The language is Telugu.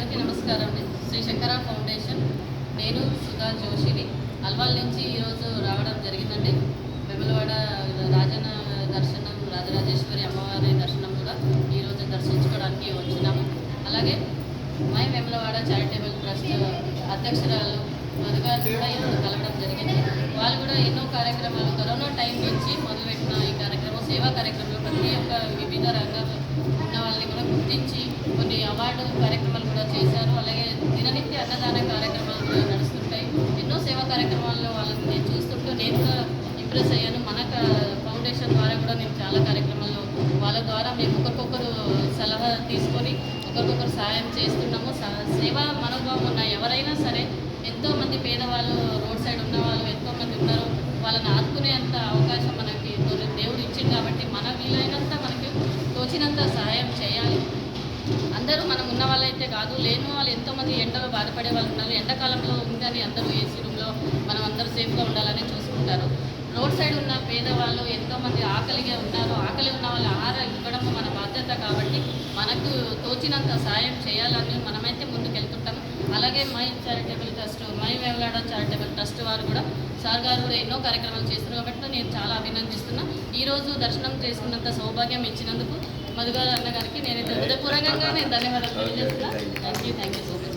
అందరికీ నమస్కారం అండి. శ్రీ శంకర ఫౌండేషన్. నేను సుధా జోషిని. అల్వాల్ నుంచి ఈరోజు రావడం జరిగిందండి. వెములవాడ రాజన దర్శనం రాజరాజేశ్వరి అమ్మవారి దర్శనం కూడా ఈరోజు దర్శించుకోవడానికి వచ్చినాము. అలాగే మై వెములవాడ చారిటబుల్ ట్రస్ట్ అధ్యక్షురాలు మధుగారు కూడా ఈరోజు కలవడం జరిగింది. వాళ్ళు కూడా ఎన్నో కార్యక్రమాలు కరోనా టైం నుంచి మొదలుపెట్టిన ఈ కార్యక్రమం సేవా కార్యక్రమంలో ప్రతి ఒక్క వివిధ రంగాలు ఉన్న వాళ్ళని కూడా గుర్తించి కొన్ని అవార్డు కార్యక్రమాలు కూడా చేశారు. అలాగే దిననిత్య అన్నదాన కార్యక్రమాలు కూడా నడుస్తుంటాయి. ఎన్నో సేవా కార్యక్రమాల్లో వాళ్ళని నేను చూస్తుంటూ నేను కూడా ఇంప్రెస్ అయ్యాను. మన ఫౌండేషన్ ద్వారా కూడా నేను చాలా కార్యక్రమాల్లో వాళ్ళ ద్వారా మేము ఒకరికొకరు సలహా తీసుకొని ఒకరికొకరు సహాయం చేస్తున్నాము. సేవా మనోభావం ఉన్న ఎవరైనా సరే ఎంతోమంది పేదవాళ్ళు రోడ్ సైడ్ ఉన్న వాళ్ళు ఎంతోమంది ఉన్నారు వాళ్ళని ఆదుకునేంత అవకాశం మనకి దేవుడు ఇచ్చింది కాబట్టి మన వీలైనంత మనకి తోచినంత సహాయం చేయాలి. అందరూ మనం ఉన్న వాళ్ళైతే కాదు లేని వాళ్ళు ఎంతోమంది ఎండలో బాధపడే వాళ్ళు ఉన్నారు. ఎండాకాలంలో ఉందని అందరూ ఏసీ రూమ్లో మనం అందరూ సేఫ్గా ఉండాలని చూసుకుంటారు. రోడ్ సైడ్ ఉన్న పేదవాళ్ళు ఎంతోమంది ఆకలిగా ఉన్నారు. ఆకలి ఉన్న వాళ్ళు ఆహారం ఇవ్వడం మన బాధ్యత కాబట్టి మనకు తోచినంత సాయం చేయాలని మనమైతే ముందుకు వెళ్తుంటాము అలాగే my charitable trust my Vevalada charitable trust వారు కూడా సార్ గారు కూడా ఎన్నో కార్యక్రమాలు చేస్తున్నారు కాబట్టి నేను చాలా అభినందిస్తున్నా. ఈరోజు దర్శనం చేసుకున్నంత సౌభాగ్యం ఇచ్చినందుకు మధుగారు అన్న గారికి నేనైతే హృదయపూర్వకంగా నేను ధన్యవాదాలు తెలియజేస్తున్నా. Thank you thank you so much